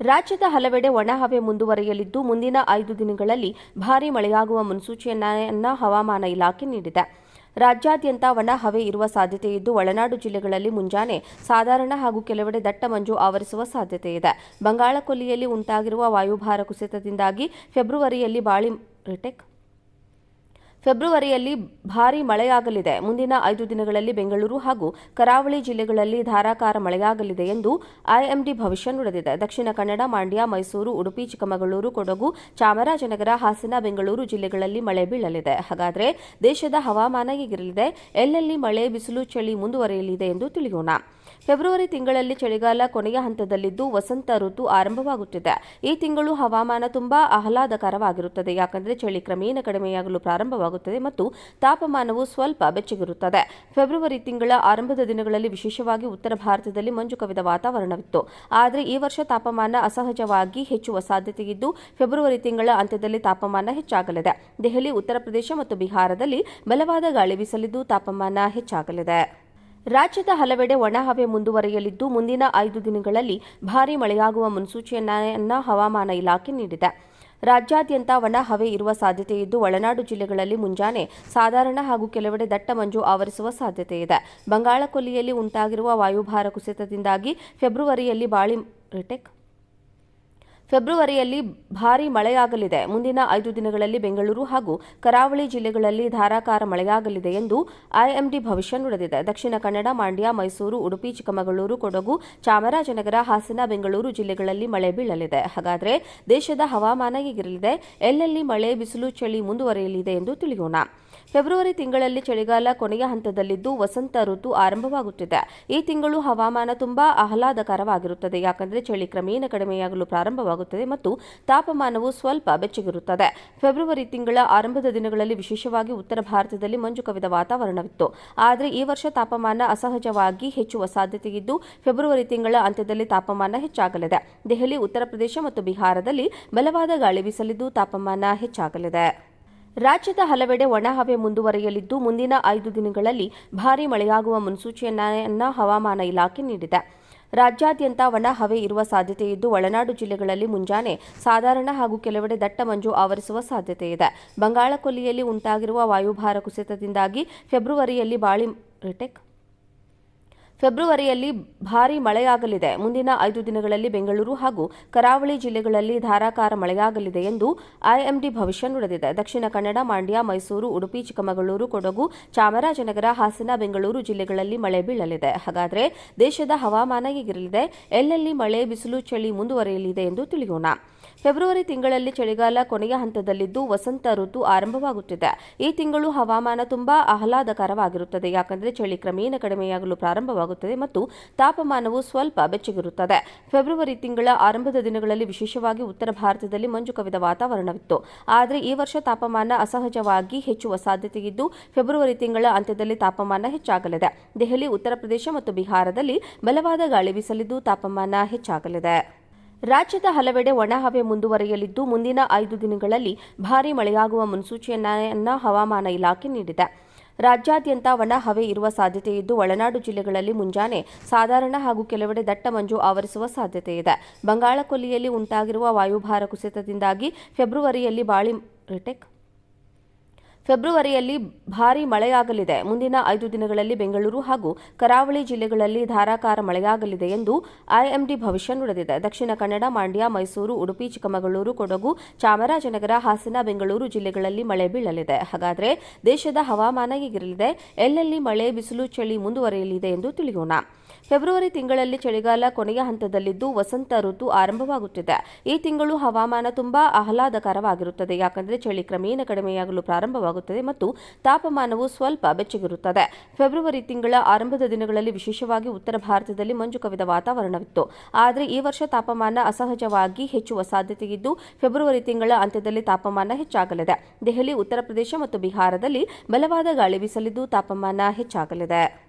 ರಾಜ್ಯದ ಹಲವೆಡೆ ಒಣಹವೆ ಮುಂದುವರಿಯಲಿದ್ದು, ಮುಂದಿನ ಐದು ದಿನಗಳಲ್ಲಿ ಭಾರೀ ಮಳೆಯಾಗುವ ಮುನ್ಸೂಚನೆಯನ್ನ ಹವಾಮಾನ ಇಲಾಖೆ ನೀಡಿದೆ. ರಾಜ್ಯಾದ್ಯಂತ ಒಣ ಹವೆ ಇರುವ ಸಾಧ್ಯತೆ ಇದ್ದು, ಒಳನಾಡು ಜಿಲ್ಲೆಗಳಲ್ಲಿ ಮುಂಜಾನೆ ಸಾಧಾರಣ ಹಾಗೂ ಕೆಲವೆಡೆ ದಟ್ಟ ಮಂಜು ಆವರಿಸುವ ಸಾಧ್ಯತೆ ಇದೆ. ಬಂಗಾಳಕೊಲ್ಲಿಯಲ್ಲಿ ಉಂಟಾಗಿರುವ ವಾಯುಭಾರ ಕುಸಿತದಿಂದಾಗಿ ಫೆಬ್ರವರಿಯಲ್ಲಿ ಬಾಳಿ ರಿಟೆಕ್ ಫೆಬ್ರವರಿಯಲ್ಲಿ ಭಾರೀ ಮಳೆಯಾಗಲಿದೆ. ಮುಂದಿನ ಐದು ದಿನಗಳಲ್ಲಿ ಬೆಂಗಳೂರು ಹಾಗೂ ಕರಾವಳಿ ಜಿಲ್ಲೆಗಳಲ್ಲಿ ಧಾರಾಕಾರ ಮಳೆಯಾಗಲಿದೆ ಎಂದು ಐಎಂಡಿ ಭವಿಷ್ಯ ನುಡಿದಿದೆ. ದಕ್ಷಿಣ ಕನ್ನಡ, ಮಂಡ್ಯ, ಮೈಸೂರು, ಉಡುಪಿ, ಚಿಕ್ಕಮಗಳೂರು, ಕೊಡಗು, ಚಾಮರಾಜನಗರ, ಹಾಸನ, ಬೆಂಗಳೂರು ಜಿಲ್ಲೆಗಳಲ್ಲಿ ಮಳೆ ಬೀಳಲಿದೆ. ಹಾಗಾದರೆ ದೇಶದ ಹವಾಮಾನ ಹೇಗಿರಲಿದೆ? ಎಲ್ಲೆಲ್ಲಿ ಮಳೆ, ಬಿಸಿಲು, ಚಳಿ ಮುಂದುವರಿಯಲಿದೆ ಎಂದು ತಿಳಿಯೋಣ. ಫೆಬ್ರವರಿ ತಿಂಗಳಲ್ಲಿ ಚಳಿಗಾಲ ಕೊನೆಯ ಹಂತದಲ್ಲಿದ್ದು ವಸಂತ ಋತು ಆರಂಭವಾಗುತ್ತಿದೆ. ಈ ತಿಂಗಳು ಹವಾಮಾನ ತುಂಬಾ ಆಹ್ಲಾದಕರವಾಗಿರುತ್ತದೆ. ಯಾಕಂದರೆ ಚಳಿ ಕ್ರಮೇಣ ಕಡಿಮೆಯಾಗಲು ಪ್ರಾರಂಭವಾಗುತ್ತದೆ ಮತ್ತು ತಾಪಮಾನವು ಸ್ವಲ್ಪ ಬೆಚ್ಚಗಿರುತ್ತದೆ. ಫೆಬ್ರವರಿ ತಿಂಗಳ ಆರಂಭದ ದಿನಗಳಲ್ಲಿ ವಿಶೇಷವಾಗಿ ಉತ್ತರ ಭಾರತದಲ್ಲಿ ಮಂಜು ಕವಿದ ವಾತಾವರಣವಿತ್ತು. ಆದರೆ ಈ ವರ್ಷ ತಾಪಮಾನ ಅಸಹಜವಾಗಿ ಹೆಚ್ಚುವ ಸಾಧ್ಯತೆಯಿದ್ದು, ಫೆಬ್ರವರಿ ತಿಂಗಳ ಅಂತ್ಯದಲ್ಲಿ ತಾಪಮಾನ ಹೆಚ್ಚಾಗಲಿದೆ. ದೆಹಲಿ, ಉತ್ತರ ಪ್ರದೇಶ ಮತ್ತು ಬಿಹಾರದಲ್ಲಿ ಬಲವಾದ ಗಾಳಿ ಬೀಸಲಿದ್ದು ತಾಪಮಾನ ಹೆಚ್ಚಾಗಲಿದೆ. ರಾಜ್ಯದ ಹಲವೆಡೆ ಒಣಹವೆ ಮುಂದುವರೆಯಲಿದ್ದು, ಮುಂದಿನ ಐದು ದಿನಗಳಲ್ಲಿ ಭಾರೀ ಮಳೆಯಾಗುವ ಮುನ್ಸೂಚನೆಯನ್ನು ಹವಾಮಾನ ಇಲಾಖೆ ನೀಡಿದೆ. ರಾಜ್ಯಾದ್ಯಂತ ಒಣ ಹವೆ ಇರುವ ಸಾಧ್ಯತೆ ಇದ್ದು, ಒಳನಾಡು ಜಿಲ್ಲೆಗಳಲ್ಲಿ ಮುಂಜಾನೆ ಸಾಧಾರಣ ಹಾಗೂ ಕೆಲವೆಡೆ ದಟ್ಟ ಮಂಜು ಆವರಿಸುವ ಸಾಧ್ಯತೆ ಇದೆ. ಬಂಗಾಳಕೊಲ್ಲಿಯಲ್ಲಿ ಉಂಟಾಗಿರುವ ವಾಯುಭಾರ ಕುಸಿತದಿಂದಾಗಿ ಫೆಬ್ರವರಿಯಲ್ಲಿ ಬಾಳಿ ರಿಟೆಕ್ ಫೆಬ್ರವರಿಯಲ್ಲಿ ಭಾರೀ ಮಳೆಯಾಗಲಿದೆ. ಮುಂದಿನ ಐದು ದಿನಗಳಲ್ಲಿ ಬೆಂಗಳೂರು ಹಾಗೂ ಕರಾವಳಿ ಜಿಲ್ಲೆಗಳಲ್ಲಿ ಧಾರಾಕಾರ ಮಳೆಯಾಗಲಿದೆ ಎಂದು ಐಎಂಡಿ ಭವಿಷ್ಯ ನುಡಿದಿದೆ. ದಕ್ಷಿಣ ಕನ್ನಡ, ಮಂಡ್ಯ, ಮೈಸೂರು, ಉಡುಪಿ, ಚಿಕ್ಕಮಗಳೂರು, ಕೊಡಗು, ಚಾಮರಾಜನಗರ, ಹಾಸನ, ಬೆಂಗಳೂರು ಜಿಲ್ಲೆಗಳಲ್ಲಿ ಮಳೆ ಬೀಳಲಿದೆ. ಹಾಗಾದರೆ ದೇಶದ ಹವಾಮಾನ ಹೇಗಿರಲಿದೆ? ಎಲ್ಲೆಲ್ಲಿ ಮಳೆ, ಬಿಸಿಲು, ಚಳಿ ಮುಂದುವರಿಯಲಿದೆ ಎಂದು ತಿಳಿಯೋಣ. ಫೆಬ್ರವರಿ ತಿಂಗಳಲ್ಲಿ ಚಳಿಗಾಲ ಕೊನೆಯ ಹಂತದಲ್ಲಿದ್ದು ವಸಂತ ಋತು ಆರಂಭವಾಗುತ್ತಿದೆ. ಈ ತಿಂಗಳು ಹವಾಮಾನ ತುಂಬಾ ಆಹ್ಲಾದಕರವಾಗಿರುತ್ತದೆ. ಯಾಕಂದರೆ ಚಳಿ ಕ್ರಮೇಣ ಕಡಿಮೆಯಾಗಲು ಪ್ರಾರಂಭವಾಗುತ್ತದೆ ಮತ್ತು ತಾಪಮಾನವು ಸ್ವಲ್ಪ ಬೆಚ್ಚಗಿರುತ್ತದೆ. ಫೆಬ್ರವರಿ ತಿಂಗಳ ಆರಂಭದ ದಿನಗಳಲ್ಲಿ ವಿಶೇಷವಾಗಿ ಉತ್ತರ ಭಾರತದಲ್ಲಿ ಮಂಜು ಕವಿದ ವಾತಾವರಣವಿತ್ತು. ಆದರೆ ಈ ವರ್ಷ ತಾಪಮಾನ ಅಸಹಜವಾಗಿ ಹೆಚ್ಚುವ ಸಾಧ್ಯತೆಯಿದ್ದು, ಫೆಬ್ರವರಿ ತಿಂಗಳ ಅಂತ್ಯದಲ್ಲಿ ತಾಪಮಾನ ಹೆಚ್ಚಾಗಲಿದೆ. ದೆಹಲಿ, ಉತ್ತರ ಪ್ರದೇಶ ಮತ್ತು ಬಿಹಾರದಲ್ಲಿ ಬಲವಾದ ಗಾಳಿ ಬೀಸಲಿದ್ದು ತಾಪಮಾನ ಹೆಚ್ಚಾಗಲಿದೆ. ರಾಜ್ಯದ ಹಲವೆಡೆ ಒಣಹವೆ ಮುಂದುವರೆಯಲಿದ್ದು, ಮುಂದಿನ ಐದು ದಿನಗಳಲ್ಲಿ ಭಾರೀ ಮಳೆಯಾಗುವ ಮುನ್ಸೂಚನೆಯನ್ನು ಹವಾಮಾನ ಇಲಾಖೆ ನೀಡಿದೆ. ರಾಜ್ಯಾದ್ಯಂತ ಒಣ ಹವೆ ಇರುವ ಸಾಧ್ಯತೆ ಇದ್ದು, ಒಳನಾಡು ಜಿಲ್ಲೆಗಳಲ್ಲಿ ಮುಂಜಾನೆ ಸಾಧಾರಣ ಹಾಗೂ ಕೆಲವೆಡೆ ದಟ್ಟ ಮಂಜು ಆವರಿಸುವ ಸಾಧ್ಯತೆ ಇದೆ. ಬಂಗಾಳಕೊಲ್ಲಿಯಲ್ಲಿ ಉಂಟಾಗಿರುವ ವಾಯುಭಾರ ಕುಸಿತದಿಂದಾಗಿ ಫೆಬ್ರವರಿಯಲ್ಲಿ ಬಾಳಿ ರಿಟೆಕ್ ಫೆಬ್ರವರಿಯಲ್ಲಿ ಭಾರೀ ಮಳೆಯಾಗಲಿದೆ. ಮುಂದಿನ ಐದು ದಿನಗಳಲ್ಲಿ ಬೆಂಗಳೂರು ಹಾಗೂ ಕರಾವಳಿ ಜಿಲ್ಲೆಗಳಲ್ಲಿ ಧಾರಾಕಾರ ಮಳೆಯಾಗಲಿದೆ ಎಂದು ಐಎಂಡಿ ಭವಿಷ್ಯ ನುಡಿದಿದೆ. ದಕ್ಷಿಣ ಕನ್ನಡ, ಮಂಡ್ಯ, ಮೈಸೂರು, ಉಡುಪಿ, ಚಿಕ್ಕಮಗಳೂರು, ಕೊಡಗು, ಚಾಮರಾಜನಗರ, ಹಾಸನ, ಬೆಂಗಳೂರು ಜಿಲ್ಲೆಗಳಲ್ಲಿ ಮಳೆ ಬೀಳಲಿದೆ. ಹಾಗಾದರೆ ದೇಶದ ಹವಾಮಾನ ಹೇಗಿರಲಿದೆ? ಎಲ್ಲೆಲ್ಲಿ ಮಳೆ, ಬಿಸಿಲು, ಚಳಿ ಮುಂದುವರಿಯಲಿದೆ ಎಂದು ತಿಳಿಯೋಣ. ಫೆಬ್ರವರಿ ತಿಂಗಳಲ್ಲಿ ಚಳಿಗಾಲ ಕೊನೆಯ ಹಂತದಲ್ಲಿದ್ದು ವಸಂತ ಋತು ಆರಂಭವಾಗುತ್ತಿದೆ. ಈ ತಿಂಗಳು ಹವಾಮಾನ ತುಂಬಾ ಆಹ್ಲಾದಕರವಾಗಿರುತ್ತದೆ. ಯಾಕಂದರೆ ಚಳಿ ಕ್ರಮೇಣ ಕಡಿಮೆಯಾಗಲು ಪ್ರಾರಂಭವಾಗುತ್ತದೆ ಮತ್ತು ತಾಪಮಾನವು ಸ್ವಲ್ಪ ಬೆಚ್ಚಗಿರುತ್ತದೆ. ಫೆಬ್ರವರಿ ತಿಂಗಳ ಆರಂಭದ ದಿನಗಳಲ್ಲಿ ವಿಶೇಷವಾಗಿ ಉತ್ತರ ಭಾರತದಲ್ಲಿ ಮಂಜು ಕವಿದ ವಾತಾವರಣವಿತ್ತು. ಆದರೆ ಈ ವರ್ಷ ತಾಪಮಾನ ಅಸಹಜವಾಗಿ ಹೆಚ್ಚುವ ಸಾಧ್ಯತೆಯಿದ್ದು, ಫೆಬ್ರವರಿ ತಿಂಗಳ ಅಂತ್ಯದಲ್ಲಿ ತಾಪಮಾನ ಹೆಚ್ಚಾಗಲಿದೆ. ದೆಹಲಿ, ಉತ್ತರ ಪ್ರದೇಶ ಮತ್ತು ಬಿಹಾರದಲ್ಲಿ ಬಲವಾದ ಗಾಳಿ ಬೀಸಲಿದ್ದು ತಾಪಮಾನ ಹೆಚ್ಚಾಗಲಿದೆ. ರಾಜ್ಯದ ಹಲವೆಡೆ ಒಣಹವೆ ಮುಂದುವರೆಯಲಿದ್ದು, ಮುಂದಿನ ಐದು ದಿನಗಳಲ್ಲಿ ಭಾರೀ ಮಳೆಯಾಗುವ ಮುನ್ಸೂಚನೆಯನ್ನು ಹವಾಮಾನ ಇಲಾಖೆ ನೀಡಿದೆ. ರಾಜ್ಯಾದ್ಯಂತ ಒಣ ಹವೆ ಇರುವ ಸಾಧ್ಯತೆ ಇದ್ದು, ಒಳನಾಡು ಜಿಲ್ಲೆಗಳಲ್ಲಿ ಮುಂಜಾನೆ ಸಾಧಾರಣ ಹಾಗೂ ಕೆಲವೆಡೆ ದಟ್ಟ ಮಂಜು ಆವರಿಸುವ ಸಾಧ್ಯತೆ ಇದೆ. ಬಂಗಾಳಕೊಲ್ಲಿಯಲ್ಲಿ ಉಂಟಾಗಿರುವ ವಾಯುಭಾರ ಕುಸಿತದಿಂದಾಗಿ ಫೆಬ್ರವರಿಯಲ್ಲಿ ಬಾಳಿ ರಿಟೆಕ್ ಫೆಬ್ರವರಿಯಲ್ಲಿ ಭಾರೀ ಮಳೆಯಾಗಲಿದೆ. ಮುಂದಿನ ಐದು ದಿನಗಳಲ್ಲಿ ಬೆಂಗಳೂರು ಹಾಗೂ ಕರಾವಳಿ ಜಿಲ್ಲೆಗಳಲ್ಲಿ ಧಾರಾಕಾರ ಮಳೆಯಾಗಲಿದೆ ಎಂದು ಐಎಂಡಿ ಭವಿಷ್ಯ ನುಡಿದಿದೆ. ದಕ್ಷಿಣ ಕನ್ನಡ, ಮಂಡ್ಯ, ಮೈಸೂರು, ಉಡುಪಿ, ಚಿಕ್ಕಮಗಳೂರು, ಕೊಡಗು, ಚಾಮರಾಜನಗರ, ಹಾಸನ, ಬೆಂಗಳೂರು ಜಿಲ್ಲೆಗಳಲ್ಲಿ ಮಳೆ ಬೀಳಲಿದೆ. ಹಾಗಾದರೆ ದೇಶದ ಹವಾಮಾನ ಹೇಗಿರಲಿದೆ? ಎಲ್ಲೆಲ್ಲಿ ಮಳೆ, ಬಿಸಿಲು, ಚಳಿ ಮುಂದುವರೆಯಲಿದೆ ಎಂದು ತಿಳಿಯೋಣ. ಫೆಬ್ರವರಿ ತಿಂಗಳಲ್ಲಿ ಚಳಿಗಾಲ ಕೊನೆಯ ಹಂತದಲ್ಲಿದ್ದು ವಸಂತ ಋತು ಆರಂಭವಾಗುತ್ತಿದೆ. ಈ ತಿಂಗಳು ಹವಾಮಾನ ತುಂಬಾ ಆಹ್ಲಾದಕರವಾಗಿರುತ್ತದೆ. ಯಾಕಂದರೆ ಚಳಿ ಕ್ರಮೇಣ ಕಡಿಮೆಯಾಗಲು ಪ್ರಾರಂಭವಾಗುತ್ತದೆ ಮತ್ತು ತಾಪಮಾನವು ಸ್ವಲ್ಪ ಬೆಚ್ಚಗಿರುತ್ತದೆ. ಫೆಬ್ರವರಿ ತಿಂಗಳ ಆರಂಭದ ದಿನಗಳಲ್ಲಿ ವಿಶೇಷವಾಗಿ ಉತ್ತರ ಭಾರತದಲ್ಲಿ ಮಂಜು ಕವಿದ ವಾತಾವರಣವಿತ್ತು. ಆದರೆ ಈ ವರ್ಷ ತಾಪಮಾನ ಅಸಹಜವಾಗಿ ಹೆಚ್ಚುವ ಸಾಧ್ಯತೆಯಿದ್ದು, ಫೆಬ್ರವರಿ ತಿಂಗಳ ಅಂತ್ಯದಲ್ಲಿ ತಾಪಮಾನ ಹೆಚ್ಚಾಗಲಿದೆ. ದೆಹಲಿ, ಉತ್ತರ ಪ್ರದೇಶ ಮತ್ತು ಬಿಹಾರದಲ್ಲಿ ಬಲವಾದ ಗಾಳಿ ಬೀಸಲಿದ್ದು ತಾಪಮಾನ ಹೆಚ್ಚಾಗಲಿದೆ.